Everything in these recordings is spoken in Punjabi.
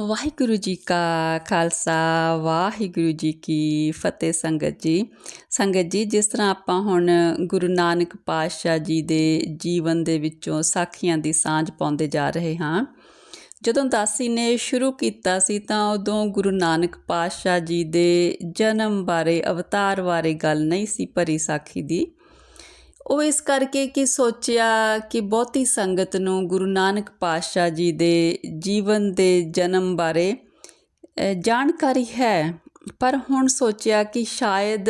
ਵਾਹਿਗੁਰੂ ਜੀ ਕਾ ਖਾਲਸਾ, ਵਾਹਿਗੁਰੂ ਜੀ ਕੀ ਫਤਿਹ ਸੰਗਤ ਜੀ। ਸੰਗਤ ਜੀ, ਜਿਸ ਤਰ੍ਹਾਂ ਆਪਾਂ ਹੁਣ ਗੁਰੂ ਨਾਨਕ ਪਾਤਸ਼ਾਹ ਜੀ ਦੇ ਜੀਵਨ ਦੇ ਵਿੱਚੋਂ ਸਾਖੀਆਂ ਦੀ ਸਾਂਝ ਪਾਉਂਦੇ ਜਾ ਰਹੇ ਹਾਂ। ਜਦੋਂ ਦਾਸੀ ਨੇ ਸ਼ੁਰੂ ਕੀਤਾ ਸੀ ਤਾਂ ਉਦੋਂ ਗੁਰੂ ਨਾਨਕ ਪਾਤਸ਼ਾਹ ਜੀ ਦੇ ਜਨਮ ਬਾਰੇ, ਅਵਤਾਰ ਬਾਰੇ ਗੱਲ ਨਹੀਂ ਸੀ ਭਰੀ ਸਾਖੀ ਦੀ। ਉਹ ਇਸ ਕਰਕੇ ਕਿ ਸੋਚਿਆ ਕਿ ਬਹੁਤੀ ਸੰਗਤ ਨੂੰ ਗੁਰੂ ਨਾਨਕ ਪਾਤਸ਼ਾਹ ਜੀ ਦੇ ਜੀਵਨ ਦੇ ਜਨਮ ਬਾਰੇ ਜਾਣਕਾਰੀ ਹੈ। ਪਰ ਹੁਣ ਸੋਚਿਆ ਕਿ ਸ਼ਾਇਦ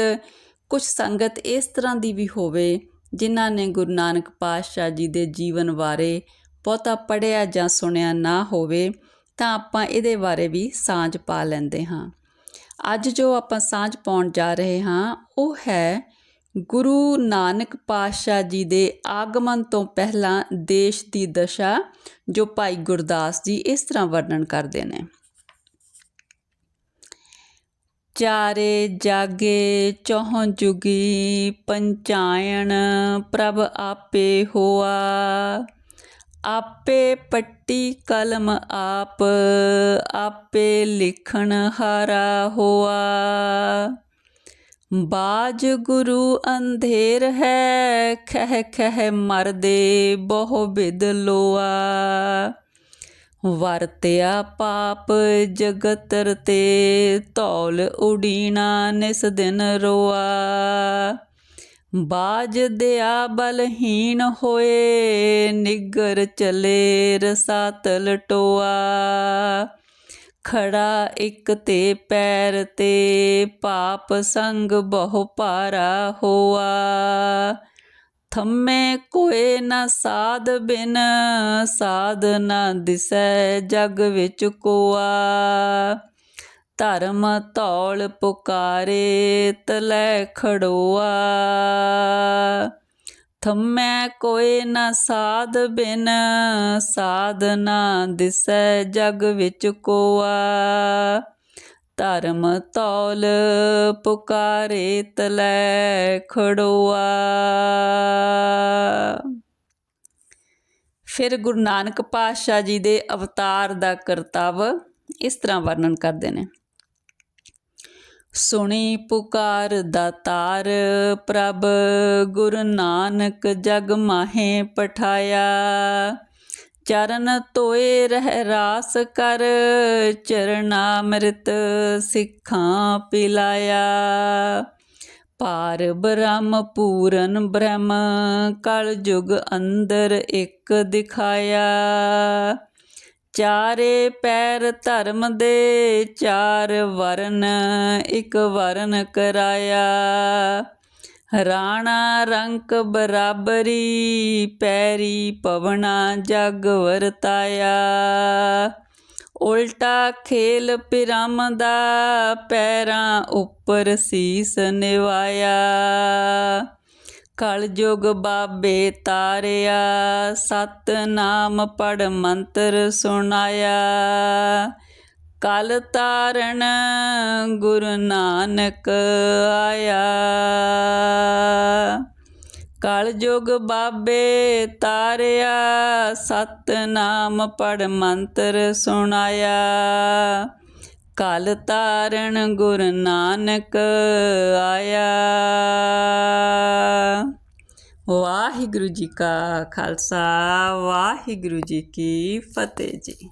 ਕੁਝ ਸੰਗਤ ਇਸ ਤਰ੍ਹਾਂ ਦੀ ਵੀ ਹੋਵੇ, ਜਿਨ੍ਹਾਂ ਨੇ ਗੁਰੂ ਨਾਨਕ ਪਾਤਸ਼ਾਹ ਜੀ ਦੇ ਜੀਵਨ ਬਾਰੇ ਬਹੁਤਾ ਪੜਿਆ ਜਾਂ ਸੁਣਿਆ ਨਾ ਹੋਵੇ, ਤਾਂ ਆਪਾਂ ਇਹਦੇ ਬਾਰੇ ਵੀ ਸਾਂਝ ਪਾ ਲੈਂਦੇ ਹਾਂ। ਅੱਜ ਜੋ ਆਪਾਂ ਸਾਂਝ ਪਾਉਣ ਜਾ ਰਹੇ ਹਾਂ, ਉਹ ਹੈ ਗੁਰੂ ਨਾਨਕ ਪਾਤਸ਼ਾਹ ਜੀ ਦੇ ਆਗਮਨ ਤੋਂ ਪਹਿਲਾਂ ਦੇਸ਼ ਦੀ ਦਸ਼ਾ, ਜੋ ਭਾਈ ਗੁਰਦਾਸ ਜੀ ਇਸ ਤਰ੍ਹਾਂ ਵਰਣਨ ਕਰਦੇ ਨੇ। ਚਾਰੇ ਜਾਗੇ ਚੌਹ ਜੁਗੀ ਪੰਚਾਇਣ, ਪ੍ਰਭ ਆਪੇ ਹੋਆ। ਆਪੇ ਪੱਟੀ ਕਲਮ ਆਪ, ਆਪੇ ਲਿਖਣ ਹਾਰਾ ਹੋਆ। ਬਾਜ ਗੁਰੂ ਅੰਧੇਰ ਹੈ, ਖਹਿ ਖਹਿ ਮਰਦੇ ਬਹੁ ਬਿਦ ਲੋਆ। ਵਰਤਿਆ ਪਾਪ ਜਗਤਰ ਤੇ, ਧੌਲ ਉਡੀਣਾ ਨਿਸ ਦਿਨ ਰੋਆ। ਬਾਜ ਦਿਆ ਬਲਹੀਣ ਹੋਏ, ਨਿਗਰ ਚਲੇ ਰਸਾਤਲ ਟੋਆ। ਖੜਾ ਇੱਕ ਤੇ ਪੈਰ ਤੇ ਪਾਪ ਸੰਗ ਬਹੁ ਭਾਰਾ ਹੋਆ। ਥੰਮੇ ਕੋਏ ਨਾ ਸਾਧ ਬਿਨ, ਸਾਧ ਨਾ ਦਿਸੈ ਜਗ ਵਿੱਚ ਕੋਆ। ਧਰਮ ਧੌਲ ਪੁਕਾਰੇ ਤਲੈ ਖੜੋਆ। ਥੰਮੈ ਕੋਏ ਨਾ ਸਾਧ ਬਿਨ, ਸਾਧ ਨਾ ਦਿਸੈ ਜਗ ਵਿੱਚ ਕੋਆ। ਧਰਮ ਤੌਲ ਪੁਕਾਰੇ ਤਲੈ ਖੜੋਆ। ਫਿਰ ਗੁਰੂ ਨਾਨਕ ਪਾਤਸ਼ਾਹ ਜੀ ਦੇ ਅਵਤਾਰ ਦਾ ਕਰਤੱਵ ਇਸ ਤਰ੍ਹਾਂ ਵਰਣਨ ਕਰਦੇ ਨੇ। ਸੁਣੀ ਪੁਕਾਰ ਦਾਤਾਰ ਪ੍ਰਭ ਗੁਰ ਨਾਨਕ ਜਗ ਮਾਹੇ ਪਠਾਇਆ। ਚਰਨ ਤੋਏ ਰਹਿ ਰਾਸ ਕਰ ਚਰਨਾਮ੍ਰਿਤ ਸਿੱਖਾਂ ਪਿਲਾਇਆ। ਪਾਰ ਬ੍ਰਹਮ ਪੂਰਨ ਬ੍ਰਹਮ ਕਲ ਯੁਗ ਅੰਦਰ ਇੱਕ ਦਿਖਾਇਆ। ਚਾਰੇ ਪੈਰ ਧਰਮ ਦੇ ਚਾਰ ਵਰਨ ਇੱਕ ਵਰਨ ਕਰਾਇਆ। ਰਾਣਾ ਰੰਕ ਬਰਾਬਰੀ, ਪੈਰੀ ਪਵਣਾ ਜਗ ਵਰਤਾਇਆ। ਉਲਟਾ ਖੇਲ ਪਿਰਮ ਦਾ ਪੈਰਾਂ ਉੱਪਰ ਸੀਸ ਨਿਵਾਇਆ। ਕਲਯੁਗ ਬਾਬੇ ਤਾਰਿਆ, ਸਤਨਾਮ ਪੜ ਮੰਤਰ ਸੁਣਾਇਆ। ਕਲ ਤਾਰਨ ਗੁਰੂ ਨਾਨਕ ਆਇਆ। ਕਲਯੁਗ ਬਾਬੇ ਤਾਰਿਆ, ਸਤਨਾਮ ਪੜ ਮੰਤਰ ਸੁਣਾਇਆ। ਕਲ ਤਾਰਨ ਗੁਰ ਨਾਨਕ ਆਇਆ। ਵਾਹਿਗੁਰੂ ਜੀ ਕਾ ਖਾਲਸਾ ਵਾਹਿਗੁਰੂ ਜੀ ਕੀ ਫਤਿਹ ਜੀ।